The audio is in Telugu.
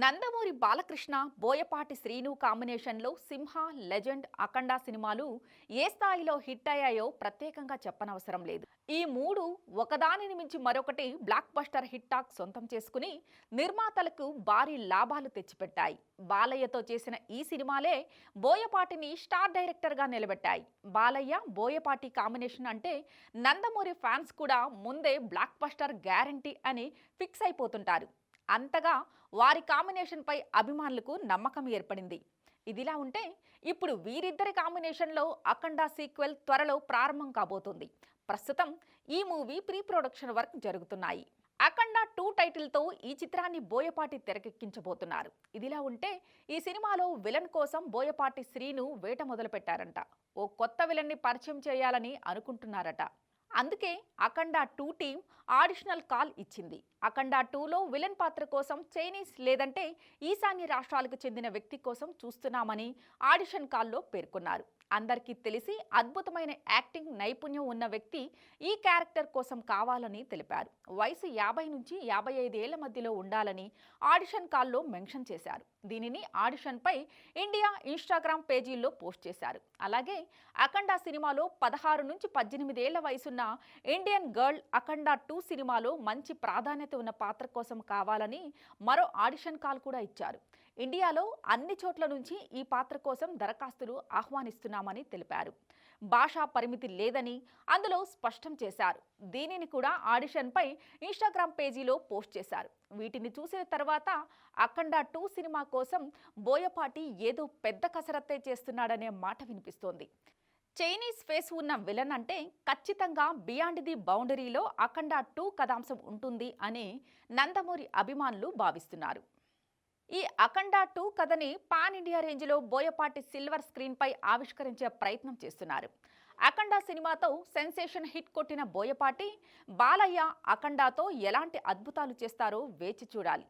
నందమూరి బాలకృష్ణ బోయపాటి శ్రీను కాంబినేషన్లో సింహ లెజెండ్ అఖండ సినిమాలు ఏ స్థాయిలో హిట్ అయ్యాయో ప్రత్యేకంగా చెప్పనవసరం లేదు. ఈ మూడు ఒకదానిని మించి మరొకటి బ్లాక్ బస్టర్ హిట్ టాక్ సొంతం చేసుకుని నిర్మాతలకు భారీ లాభాలు తెచ్చిపెట్టాయి. బాలయ్యతో చేసిన ఈ సినిమాలే బోయపాటిని స్టార్ డైరెక్టర్గా నిలబెట్టాయి. బాలయ్య బోయపాటి కాంబినేషన్ అంటే నందమూరి ఫ్యాన్స్ కూడా ముందే బ్లాక్ బస్టర్ గ్యారంటీ అని ఫిక్స్ అయిపోతుంటారు. అంతగా వారి కాంబినేషన్పై అభిమానులకు నమ్మకం ఏర్పడింది. ఇదిలా ఉంటే ఇప్పుడు వీరిద్దరి కాంబినేషన్లో అఖండ సీక్వెల్ త్వరలో ప్రారంభం కాబోతుంది. ప్రస్తుతం ఈ మూవీ ప్రీ ప్రొడక్షన్ వర్క్ జరుగుతున్నాయి. అఖండ టూ టైటిల్తో ఈ చిత్రాన్ని బోయపాటి తెరకెక్కించబోతున్నారు. ఇదిలా ఉంటే ఈ సినిమాలో విలన్ కోసం బోయపాటి శ్రీను వేట మొదలుపెట్టారంట. ఓ కొత్త విలన్ని పరిచయం చేయాలని అనుకుంటున్నారట. అందుకే Akhanda two team additional call ఇచ్చింది. అఖండ టూలో విలన్ పాత్ర కోసం చైనీస్ లేదంటే ఈశాన్య రాష్ట్రాలకు చెందిన వ్యక్తి కోసం చూస్తున్నామని ఆడిషన్ కాల్లో పేర్కొన్నారు. అందరికీ తెలిసి అద్భుతమైన యాక్టింగ్ నైపుణ్యం ఉన్న వ్యక్తి ఈ క్యారెక్టర్ కోసం కావాలని తెలిపారు. వయసు యాభై నుంచి యాభై ఐదు ఏళ్ళ మధ్యలో ఉండాలని ఆడిషన్ కాల్లో మెన్షన్ చేశారు. దీనిని ఆడిషన్పై ఇండియా ఇన్స్టాగ్రామ్ పేజీల్లో పోస్ట్ చేశారు. అలాగే అఖండ సినిమాలో పదహారు నుంచి పద్దెనిమిదేళ్ళ వయసున్న ఇండియన్ గర్ల్ అఖండ టూ సినిమాలో మంచి ప్రాధాన్యత ఉన్న పాత్ర కోసం కావాలని మరో ఆడిషన్ కాల్ కూడా ఇచ్చారు. ఇండియాలో అన్ని చోట్ల నుంచి ఈ పాత్ర కోసం దరఖాస్తులు ఆహ్వానిస్తున్నామని తెలిపారు. భాషా పరిమితి లేదని అందులో స్పష్టం చేశారు. దీనిని కూడా ఆడిషన్పై ఇన్స్టాగ్రామ్ పేజీలో పోస్ట్ చేశారు. వీటిని చూసిన తర్వాత అఖండ టూ సినిమా కోసం బోయపాటి ఏదో పెద్ద కసరత్తే చేస్తున్నాడనే మాట వినిపిస్తోంది. చైనీస్ ఫేస్ ఉన్న విలన్ అంటే ఖచ్చితంగా బియాండ్ ది బౌండరీలో అఖండ టూ కథాంశం ఉంటుంది అని నందమూరి అభిమానులు భావిస్తున్నారు. ఈ అఖండ టూ కథని పాన్ ఇండియా రేంజ్లో బోయపాటి సిల్వర్ స్క్రీన్పై ఆవిష్కరించే ప్రయత్నం చేస్తున్నారు. అఖండ సినిమాతో సెన్సేషన్ హిట్ కొట్టిన బోయపాటి బాలయ్య అఖండాతో ఎలాంటి అద్భుతాలు చేస్తారో వేచి చూడాలి.